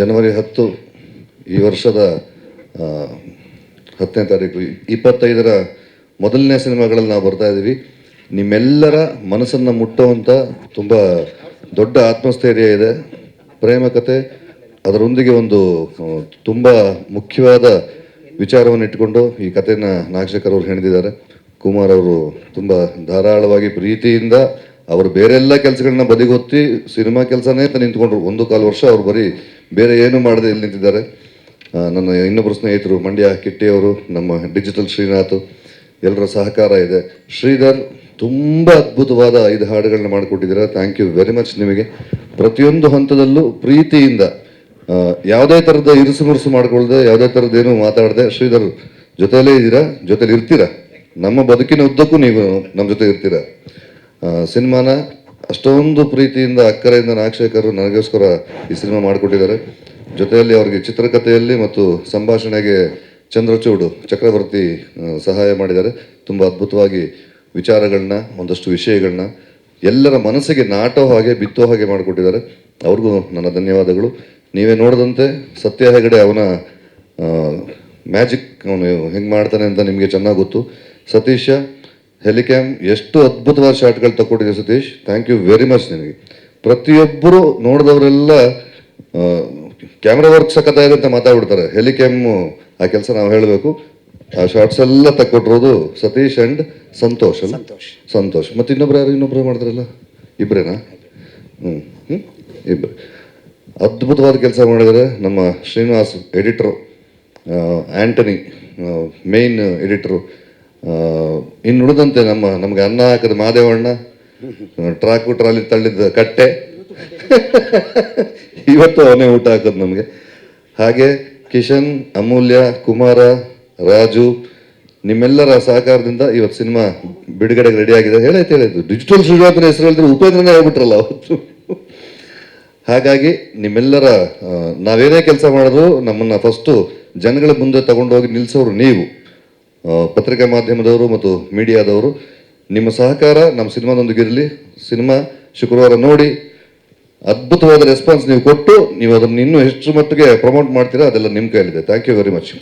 ಜನವರಿ ಹತ್ತು ಈ ವರ್ಷದ ಹತ್ತನೇ ತಾರೀಕು, ಇಪ್ಪತ್ತೈದರ ಮೊದಲನೇ ಸಿನಿಮಾಗಳಲ್ಲಿ ನಾವು ಬರ್ತಾ ಇದ್ದೀವಿ. ನಿಮ್ಮೆಲ್ಲರ ಮನಸ್ಸನ್ನು ಮುಟ್ಟುವಂಥ ತುಂಬ ದೊಡ್ಡ ಆತ್ಮಸ್ಥೈರ್ಯ ಇದೆ, ಪ್ರೇಮ ಕತೆ, ಅದರೊಂದಿಗೆ ಒಂದು ತುಂಬ ಮುಖ್ಯವಾದ ವಿಚಾರವನ್ನು ಇಟ್ಕೊಂಡು ಈ ಕಥೆನ ನಾಗಶೇಖರ್ ಅವರು ಹೆಣೆದಿದ್ದಾರೆ ಕುಮಾರ್ ಅವರು ತುಂಬ ಧಾರಾಳವಾಗಿ ಪ್ರೀತಿಯಿಂದ ಅವರು ಬೇರೆಲ್ಲ ಕೆಲಸಗಳನ್ನ ಬದಿಗೊತ್ತಿ ಸಿನಿಮಾ ಕೆಲಸನೇ ನಿಂತ್ಕೊಂಡ್ರು. ಒಂದು ಕಾಲು ವರ್ಷ ಅವ್ರು ಬರೀ ಬೇರೆ ಏನು ಮಾಡದೆ ಇಲ್ಲಿ ನಿಂತಿದ್ದಾರೆ. ನನ್ನ ಇನ್ನೊಬ್ಬರು ಸ್ನೇಹಿತರು ಮಂಡ್ಯ ಕಿಟ್ಟಿಯವರು, ನಮ್ಮ ಡಿಜಿಟಲ್ ಶ್ರೀನಾಥ್ ಎಲ್ಲರ ಸಹಕಾರ ಇದೆ. ಶ್ರೀಧರ್, ತುಂಬ ಅದ್ಭುತವಾದ ಐದು ಹಾಡುಗಳನ್ನ ಮಾಡಿಕೊಟ್ಟಿದ್ದೀರಾ. ಥ್ಯಾಂಕ್ ಯು ವೆರಿ ಮಚ್ ನಿಮಗೆ. ಪ್ರತಿಯೊಂದು ಹಂತದಲ್ಲೂ ಪ್ರೀತಿಯಿಂದ ಯಾವುದೇ ಥರದ ಇರುಸು ಮುರುಸು ಮಾಡಿಕೊಳ್ಳದೆ ಯಾವುದೇ ಥರದ್ದೇನು ಮಾತಾಡದೆ, ಶ್ರೀಧರ್ ಜೊತೆಯಲ್ಲೇ ಇದ್ದೀರಾ? ಜೊತೆಲಿ ಇರ್ತೀರಾ? ನಮ್ಮ ಬದುಕಿನ ಉದ್ದಕ್ಕೂ ನೀವು ನಮ್ಮ ಜೊತೆ ಇರ್ತೀರಾ? ಸಿನಿಮಾನ ಅಷ್ಟೊಂದು ಪ್ರೀತಿಯಿಂದ ಅಕ್ಕರೆಯಿಂದ ನಾಗಶೇಖರ್ ನನಗೋಸ್ಕರ ಈ ಸಿನಿಮಾ ಮಾಡಿಕೊಟ್ಟಿದ್ದಾರೆ. ಜೊತೆಯಲ್ಲಿ ಅವರಿಗೆ ಚಿತ್ರಕಥೆಯಲ್ಲಿ ಮತ್ತು ಸಂಭಾಷಣೆಗೆ ಚಂದ್ರಚೂಡು, ಚಕ್ರವರ್ತಿ ಸಹಾಯ ಮಾಡಿದ್ದಾರೆ. ತುಂಬ ಅದ್ಭುತವಾಗಿ ವಿಚಾರಗಳನ್ನ, ಒಂದಷ್ಟು ವಿಷಯಗಳನ್ನ ಎಲ್ಲರ ಮನಸ್ಸಿಗೆ ನಾಟೋ ಹಾಗೆ, ಬಿತ್ತೋ ಹಾಗೆ ಮಾಡಿಕೊಟ್ಟಿದ್ದಾರೆ. ಅವ್ರಿಗೂ ನನ್ನ ಧನ್ಯವಾದಗಳು. ನೀವೇ ನೋಡಿದಂತೆ ಸತ್ಯ ಹೆಗಡೆ ಅವನ ಮ್ಯಾಜಿಕ್ ಅವನು ಹೆಂಗೆ ಮಾಡ್ತಾನೆ ಅಂತ ನಿಮಗೆ ಚೆನ್ನಾಗಿ ಗೊತ್ತು. ಸತೀಶ ಹೆಲಿಕ್ಯಾಮ್ ಎಷ್ಟು ಅದ್ಭುತವಾದ ಶಾಟ್ಗಳು ತಕ್ಕೊಟ್ಟಿದೆ Satish. Thank you very much ನಿನಗೆ. ಪ್ರತಿಯೊಬ್ಬರು ನೋಡಿದವರೆಲ್ಲ ಕ್ಯಾಮ್ರಾ ವರ್ಕ್ ಸಖತ್ತಾಗಿದೆ ಅಂತ ಮಾತಾಡ್ಬಿಡ್ತಾರೆ. ಹೆಲಿಕ್ಯಾಮ್ ಆ ಕೆಲಸ ನಾವು ಹೇಳಬೇಕು. ಆ ಶಾರ್ಟ್ಸ್ ಎಲ್ಲ ತಕ್ಕೊಟ್ಟಿರೋದು ಸತೀಶ್ ಅಂಡ್ ಸಂತೋಷ್ ಅಲ್ಲ? ಸಂತೋಷ್. ಸಂತೋಷ್. ಮತ್ತೆ ಇನ್ನೊಬ್ರು ಯಾರು ಇನ್ನೊಬ್ರು ಮಾಡಿದ್ರಲ್ಲ? ಇಬ್ರೇನಾ? ಹ್ಞೂ ಹ್ಞೂ ಇಬ್ಬರು ಅದ್ಭುತವಾದ ಕೆಲಸ ಮಾಡಿದರೆ ನಮ್ಮ ಶ್ರೀನಿವಾಸ್ ಎಡಿಟ್ರು ಆ್ಯಂಟನಿ ಮೇನ್ ಎಡಿಟ್ರು. ಇನ್ನು ಉಳಿದಂತೆ ನಮ್ಮ, ನಮಗೆ ಅನ್ನ ಹಾಕಿದ ಮಾದೇವಣ್ಣ. ಟ್ರಾಕು ಟ್ರಾಲಿ ತಳ್ಳಿದ ಕಟ್ಟೆ. ಇವತ್ತು ಅವನೇ ಊಟ ಹಾಕೋದು ನಮಗೆ. ಹಾಗೆ ಕಿಶನ್, ಅಮೂಲ್ಯ, ಕುಮಾರ, ರಾಜು, ನಿಮ್ಮೆಲ್ಲರ ಸಹಕಾರದಿಂದ ಇವತ್ತು ಸಿನಿಮಾ ಬಿಡುಗಡೆಗೆ ರೆಡಿ ಆಗಿದೆ. ಹೇಳೈತೆ ಹೇಳಾಯ್ತು ಡಿಜಿಟಲ್ ಶ್ರೀನಾಥನ ಹೆಸರು ಹೇಳಿದ್ರೆ ಉಪೇಂದ್ರನೇ ಹೇಳ್ಬಿಟ್ರಲ್ಲ ಅವತ್ತು. ಹಾಗಾಗಿ ನಿಮ್ಮೆಲ್ಲರ ನಾವೇನೇ ಕೆಲಸ ಮಾಡಿದ್ರು ನಮ್ಮನ್ನ ಫಸ್ಟು ಜನಗಳ ಮುಂದೆ ತಗೊಂಡೋಗಿ ನಿಲ್ಲಿಸೋರು ನೀವು. ಪತ್ರಿಕಾ ಮಾಧ್ಯಮದವರು ಮತ್ತು ಮೀಡಿಯಾದವರು, ನಿಮ್ಮ ಸಹಕಾರ ನಮ್ಮ ಸಿನಿಮಾದೊಂದಿಗಿರಲಿ ಸಿನಿಮಾ ಶುಕ್ರವಾರ ನೋಡಿ, ಅದ್ಭುತವಾದ ರೆಸ್ಪಾನ್ಸ್ ನೀವು ಕೊಟ್ಟು, ನೀವು ಅದನ್ನು ಇನ್ನೂ ಹೆಚ್ಚು ಮಟ್ಟಿಗೆ ಪ್ರಮೋಟ್ ಮಾಡ್ತೀರಾ, ಅದೆಲ್ಲ ನಿಮ್ಮ ಕೈಲಿದೆ ಥ್ಯಾಂಕ್ ಯು ವೆರಿ ಮಚ್